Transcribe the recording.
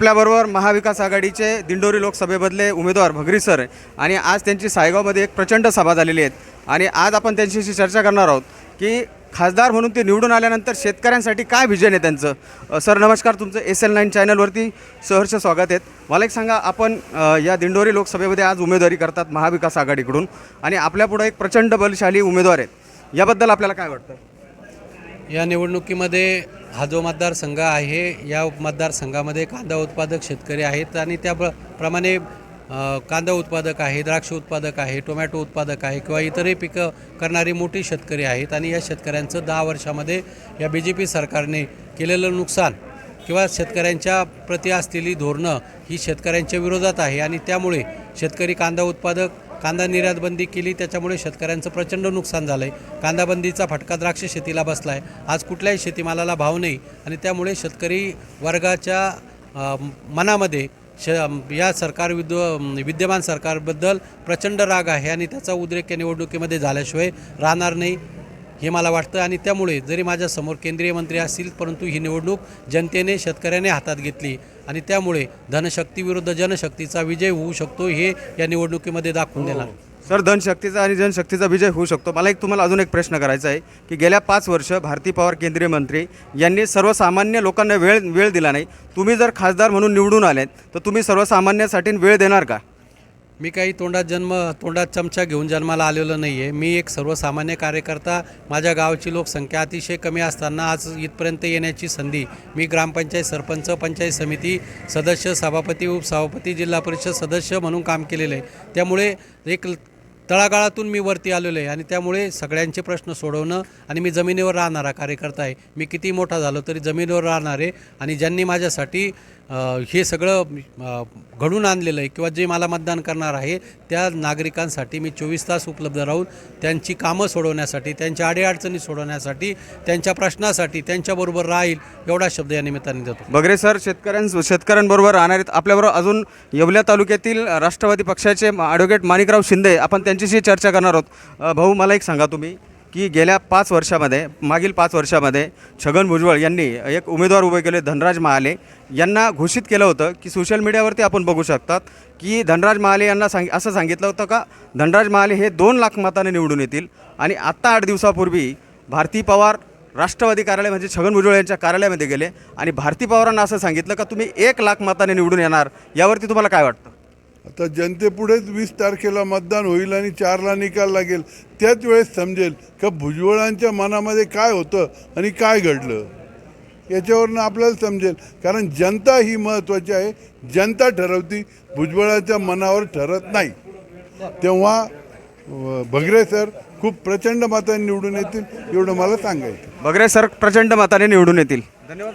आपल्याबरोबर महाविकास आघाडीचे दिंडोरी लोकसभेमधले उमेदवार भगरी सर आणि आज त्यांची सायगावमध्ये एक प्रचंड सभा झालेली आहेत आणि आज आपण त्यांच्याशी चर्चा करणार आहोत की खासदार म्हणून ते निवडून आल्यानंतर शेतकऱ्यांसाठी काय व्हिजन आहे त्यांचं? सर नमस्कार. तुमचं एस एल नाईन चॅनलवरती सहर्ष स्वागत आहेत मला एक सांगा आपण या दिंडोरी लोकसभेमध्ये आज उमेदवारी करतात महाविकास आघाडीकडून आणि आपल्यापुढं एक प्रचंड बलशाली उमेदवार आहेत. याबद्दल आपल्याला काय वाटतं? या निवडणुकीमध्ये हा जो मतदारसंघ आहे या मतदारसंघामध्ये कांदा उत्पादक शेतकरी आहेत आणि त्या प्र- प्रमाणे कांदा उत्पादक आहे द्राक्ष उत्पादक आहे टोमॅटो उत्पादक आहे किंवा इतरही पिकं करणारी मोठी शेतकरी आहेत आणि या शेतकऱ्यांचं दहा वर्षामध्ये या बी जे पी सरकारने केलेलं नुकसान किंवा शेतकऱ्यांच्या प्रती असलेली धोरणं ही शेतकऱ्यांच्या विरोधात आहे आणि त्यामुळे शेतकरी कांदा उत्पादक कांदा निर्यात बंदी केली त्याच्यामुळे शेतकऱ्यांचं प्रचंड नुकसान झालं आहे कांदाबंदीचा फटका द्राक्ष शेतीला बसला आहे आज कुठल्याही शेतीमालाला भाव नाही आणि त्यामुळे शेतकरी वर्गाच्या मनामध्ये श या सरकार विद्व विद्यमान सरकारबद्दल प्रचंड राग आहे आणि त्याचा उद्रेक या निवडणुकीमध्ये झाल्याशिवाय राहणार नाही. हे मला वाटतं आणि त्यामुळे जरी माझ्यासमोर केंद्रीय मंत्री असतील परंतु ही निवडणूक जनतेने शेतकऱ्याने हातात घेतली आणि त्यामुळे धनशक्तीविरुद्ध जनशक्तीचा विजय होऊ शकतो हे या निवडणुकीमध्ये दाखवून देणार. हो. सर धनशक्तीचा आणि जनशक्तीचा विजय होऊ शकतो. मला एक तुम्हाला अजून एक प्रश्न करायचा आहे की गेल्या पाच वर्ष भारती पवार केंद्रीय मंत्री यांनी सर्वसामान्य लोकांना वेळ वेळ दिला नाही. तुम्ही जर खासदार म्हणून निवडून आलेत तर तुम्ही सर्वसामान्यासाठी वेळ देणार का? मी काही तोंडात जन्म तोंडात चमचा घेऊन जन्माला आलेलो नाही आहे मी एक सर्वसामान्य कार्यकर्ता. माझ्या गावाची लोकसंख्या अतिशय कमी असताना आज इथपर्यंत येण्याची संधी मी ग्रामपंचायत सरपंच पंचायत समिती सदस्य सभापती उपसभापती जिल्हा परिषद सदस्य म्हणून काम केलेलं आहे. त्यामुळे एक ल- तळागाळातून मी वरती आलेलो आहे आणि त्यामुळे सगळ्यांचे प्रश्न सोडवणं आणि मी जमिनीवर राहणारा कार्यकर्ता आहे. मी किती मोठा झालो तरी जमिनीवर राहणार आहे आणि ज्यांनी माझ्यासाठी हे सगळं घडून आणलेलं आहे किंवा जे मला मतदान करणार आहे त्या नागरिकांसाठी मी चोवीस तास उपलब्ध राहून त्यांची कामं सोडवण्यासाठी त्यांच्या अडीअडचणी सोडवण्यासाठी त्यांच्या प्रश्नासाठी त्यांच्याबरोबर राहील एवढा शब्द या निमित्ताने देतो. बगरे सर शेतकऱ्यां शेतकऱ्यांबरोबर राहणार आहेत आपल्याबरोबर अजून येवल्या तालुक्यातील राष्ट्रवादी पक्षाचे ॲडव्होकेट माणिकराव शिंदे आपण त्यांच्याशी चर्चा करणार आहोत. भाऊ मला एक सांगा तुम्ही. की गेल्या पाच वर्षामध्ये मागील पाच वर्षामध्ये छगन भुजबळ यांनी एक उमेदवार उभे केले धनराज महाले. यांना घोषित केलं होतं की सोशल मीडियावरती आपण बघू शकतात की धनराज महाले यांना सांग असं सांगितलं होतं का धनराज महाले हे दोन लाख मताने निवडून येतील. आणि आत्ता आठ दिवसापूर्वी भारती पवार राष्ट्रवादी कार्यालय म्हणजे छगन भुजबळ यांच्या कार्यालयामध्ये गेले. आणि भारती पवारांना असं सांगितलं का तुम्ही एक लाख मताने निवडून येणार यावरती तुम्हाला काय वाटतं? आता जनतेपुढेच वीस तारखेला मतदान होईल आणि चारला निकाल लागेल त्याच वेळेस समजेल का भुजबळांच्या मनामध्ये काय होतं आणि काय घडलं? याच्यावरनं आपल्याला समजेल. कारण जनता ही महत्त्वाची आहे. जनता ठरवती भुजबळाच्या मनावर ठरत नाही. तेव्हा भगरे सर खूप प्रचंड मतांनी निवडून येतील एवढं मला सांगायचं बगरे सर प्रचंड मताने निवडून येतील. धन्यवाद.